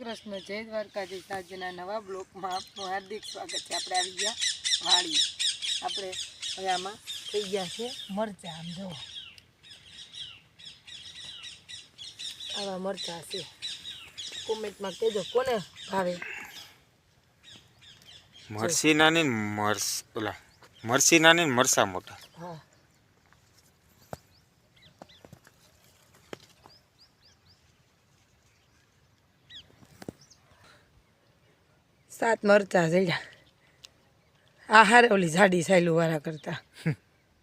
કૃષ્ણ જય દ્વારકાધીશ. આજના નવા બ્લોકમાં આપનું હાર્દિક સ્વાગત છે. આપણે આવી ગયા વાળી. આપણે હવે આમાં થઈ ગયા છે મરચાં. આમ જુઓ. આવા મરચાં છે. કોમેન્ટમાં કહેજો કોને ભાવે. મરસી નાની મરસ ઓલા મરસી નાની ને મરસા મોટા. હા. સાત મરચા જડ્યા આ હારે ઓલી જાડી સાયલું વાળા કરતા.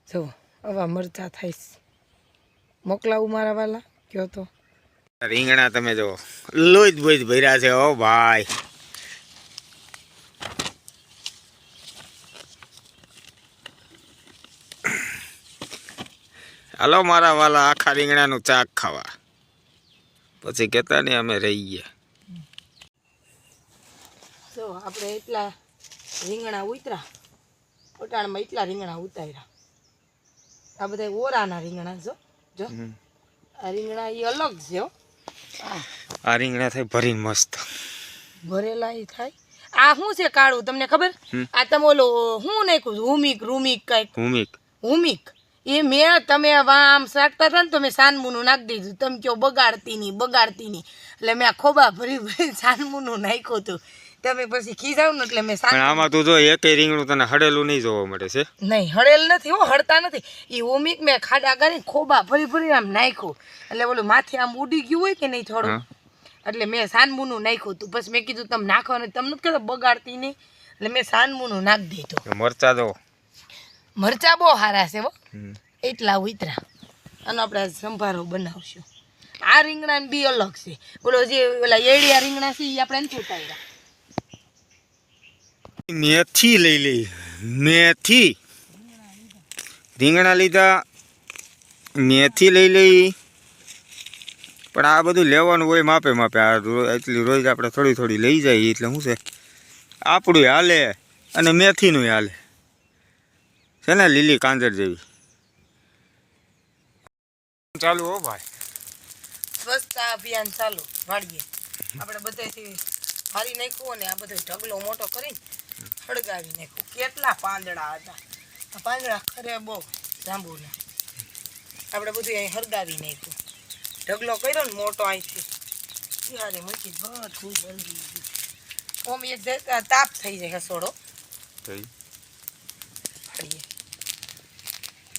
જો આવા મરચા થાય મોકલાવું મારા વાલા? કયો તો? રીંગણા તમે જો લોહી બોઈ ભર્યા છે ઓ ભાઈ. હાલો મારા વાલા આખા રીંગણાનું ચાક ખાવા. પછી કહેતા નહીં અમે રહી ગયા જો આપણે એટલા રીંગણા ઉતરા. ઓટાણમાં એટલા રીંગણા ઉતાર્યા. આ બધા ઓરાના રીંગણા જો જો. આ રીંગણા એ અલગ છે આ આ રીંગણા થાય ભરીને મસ્ત. ભરેલા એ થાય. આ શું છે કાળું તમને ખબર? આ તમે ઓલો શું નાખ્યું હુમિક રૂમિક કંઈક. હુમિક હુમિક એ મેં તમે વા આમ શાકતા હતા ને તો મેં સાનમુનું નાખી દીધું. તમે કહો બગાડતી નહીં બગાડતી નહીં. એટલે મેં ખોબા ભરી ભરી સાનમુનું નાખ્યું હતું. તમે પછી ખીજાવ ને એટલે મેં પણ આમાં તું જો એકેય રીંગણું તને હડેલું નહીં જોવા મળે છે. નહીં હડેલ નથી હો હડતા નથી. એ ઓમિક મેં ખાડા કરી ખોબા ફરી ફરી આમ નાખ્યું. એટલે ઓલું માથે આમ ઉડી ગયું હોય કે નહીં થોડું? એટલે મેં સાનમુનું નાખ્યું તું પછી મેં કીધું તમે નાખો ને તમને કહેતો બગાડતી નહીં. એટલે મેં સાનમુનું નાખી દીધું. મરચા દો. મરચા બહુ સારા છે હો. એટલા ઉતરા. અને આપણે સંભારો બનાવશું. આ રીંગણા બી અલગ છે. ઓલો જે ઓલા એડિયા રીંગણા છે એ આપણે નથી ઉતાર્યા. મેથી લઈ લઈ મેથી રીંગણા લીધા. મેથી લઈ લઈ પણ આ બધું લેવાનું હોય માપે માપે. આ એટલી રોજ આપણે થોડી થોડી લઈ જાય એટલે શું છે? આપણું હાલે અને મેથીનું હાલે. છે ને, લીલી કાંજર જેવી. ચાલુ હો ભાઈ. સ્વચ્છતા અભિયાન ચાલુ. વાળીએ. આપણે બધાથી હારી નાખ્યું અને આ બધો ઢગલો મોટો કરીને સળગાવી નાખ્યું. કેટલા પાંદડા હતા. આ પાંદડા ખરે બહુ જાંબુના આપણે બધું અહીં હળગાવી નાખ્યું. ઢગલો કર્યો ને મોટો અહીંથી. ત્યારે મૂકી બધું જલ્દી ઓમ એ તાપ થઈ જાય હસોડો.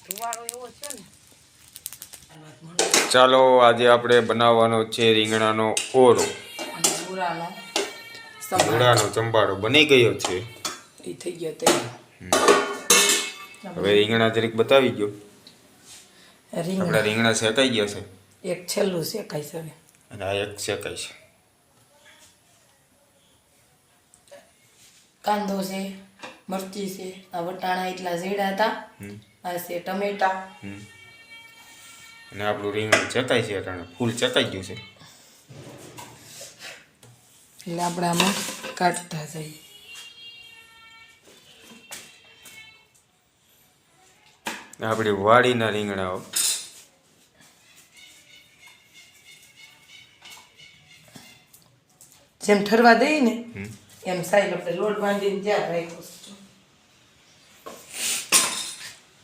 ધુવાળો એવો છે ને. ચાલો આજે આપણે બનાવવાનો છે રીંગણાનો ઓરો ચંબાડો બની ગયો છે. એ થઈ ગયો તૈયાર. હવે રીંગણા જરીક બતાવી ગયો આપણા રીંગણા રીંગણા શેકાઈ ગયા છે. એક છેલ્લું શેકાય છે હવે. અને આ એક શેકાય છે. કાંદો છે મરચી છે આ વટાણા એટલા ઝેડા હતા. આ છે ટમેટા. હમ. અને આપણું રીંગણ ચકાય છે અટાણે. ફૂલ ચકાઈ ગયું છે. એટલે આપણે આમાં કાઢતા જઈએ. આપણી વાડીના રીંગણાઓ. જેમ ઠરવા દઈએ ને એમ સાઈડ આપણે લોટ બાંધીને ત્યાં રાખ્યો.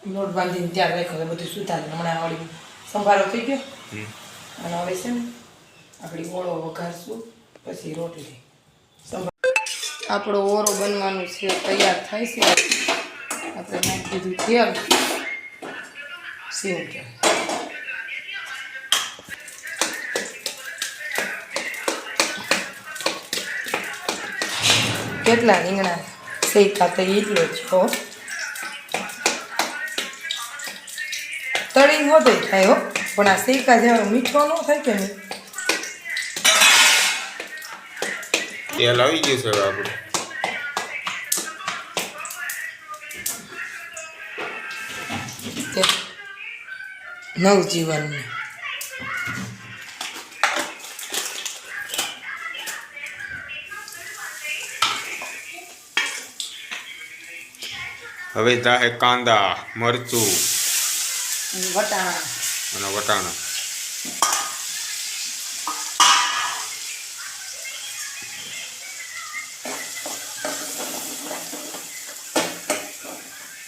લોટ બાંધીને ત્યાં રાખ્યો છે બધું સુધારે હમણાં વળી સંભારો થઈ ગયો. અને હવે છે ને આપણી ઓળો વઘારશું પછી રોટલી. આપણો ઓરો બનવાનું છે તૈયાર થાય છે. આપણે નાખી દીધું તેલ. તેલ કેટલા રીંગણા શેકા તો એટલો છો તળી વધે થાય હો. પણ આ શેકા જેવા મીઠો ન થાય કે નહીં? તેલ આવી ગયું છે આપણું તે નવજીવનને. હવે જાહે કાંદા મરચું વટાણા. અને વટાણા.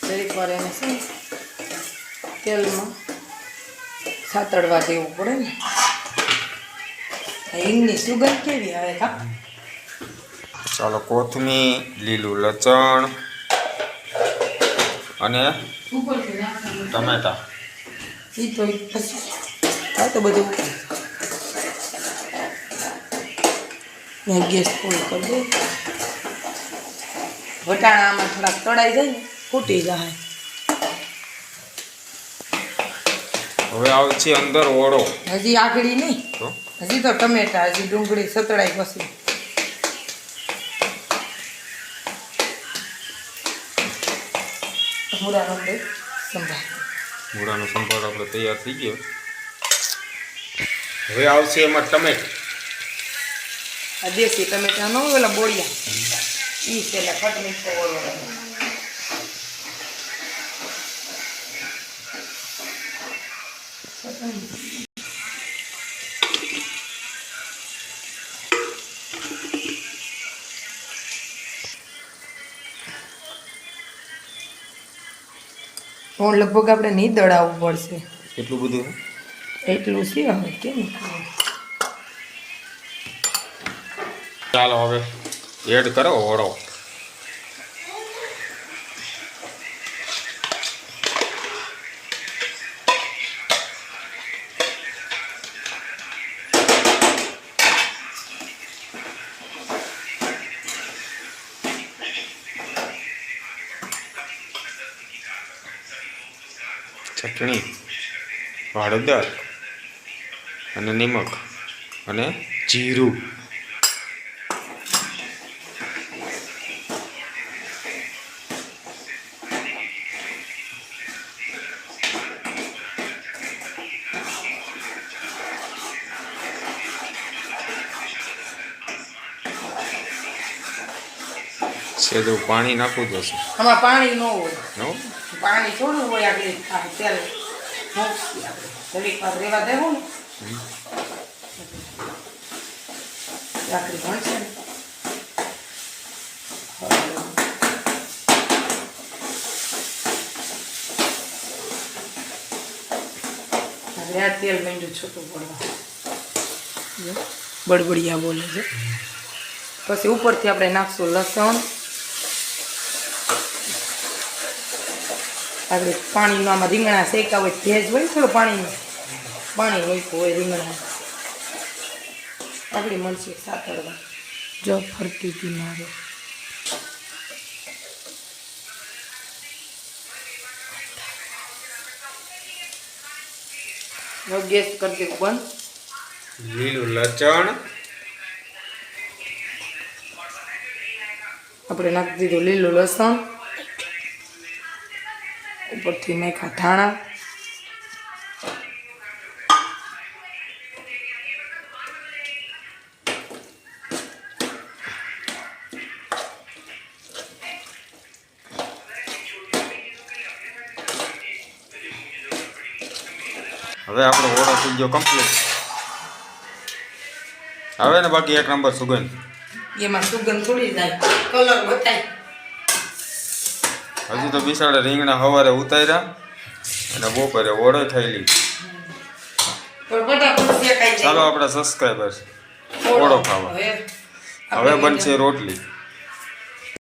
જરીક વાર એને શું? તેલમાં. સાતડવા દેવું પડે ને. હિંગની સુગંધ કેવી આવે કા ચાલો કોથમીર લીલું લસણ અને ટમેટા. ઈ તો આ તો બધું. ગેસ ફૂલ કરી દે વટાણા આમાં થોડાક તળાઈ જાય ને ફૂટી જાય. હવે આવશે અંદર ઓળો. હજી આગળી નહીં. હજી તો ટમેટા હજી ડુંગળી સતળાઈ પછી મૂળાનો દે સંભાળ મૂળાનો સંભાર આપણે તૈયાર થઈ ગયો. હવે આવશે એમાં ટમેટ. આ દેશી ટમેટા નો ઓલા બોળિયા. ઈ છે એટલે ખટ મીઠો ઓળો હું લગભગ આપણે નહીં દળાવવું પડશે. એટલું બધું એટલું છે હવે કેમ? ચાલો હવે એડ કરો ઓળો ચટણી હળદર અને નિમક અને જીરું. સેદું પાણી નાખવું જશે આમાં પાણી ન હોય. પાણી થોડું હોય આગળ થાય તેલ મૂકીએ આપણે. થોડીક વાર રેવા દેવું ને. આખરી ભણશે ને. આ તેલ મીંડું છૂટું પડવા. બળબડિયા બોલે છે. પછી ઉપરથી આપણે નાખશું લસણ. આપણે પાણીનું આમાં રીંગણા શેકા હોય ભેજ હોય થોડું પાણીનું. પાણી હોય હોય રીંગણા. આપણી મળશે સાતળવા. જો ફરતી હતી મારે. ગેસ કરી દે બંધ. લીલું લચણ. આપણે નાખી દીધું લીલું લસણ. ઉપરથી નાખ્યા ધાણા હવે આપણો ઓળો થઈ ગયો કમ્પ્લીટ હવે ને બાકી એક નંબર સુગંધ. એમાં સુગંધ થોડી જાય. કલર બતાય. હજી તો બિસાડે રીંગણા સવારે ઉતાર્યા અને બપોરે ઓળો થયેલી. ચાલો આપણા સબસ્ક્રાઈબર ઓળો ખાવા. હવે બનશે રોટલી.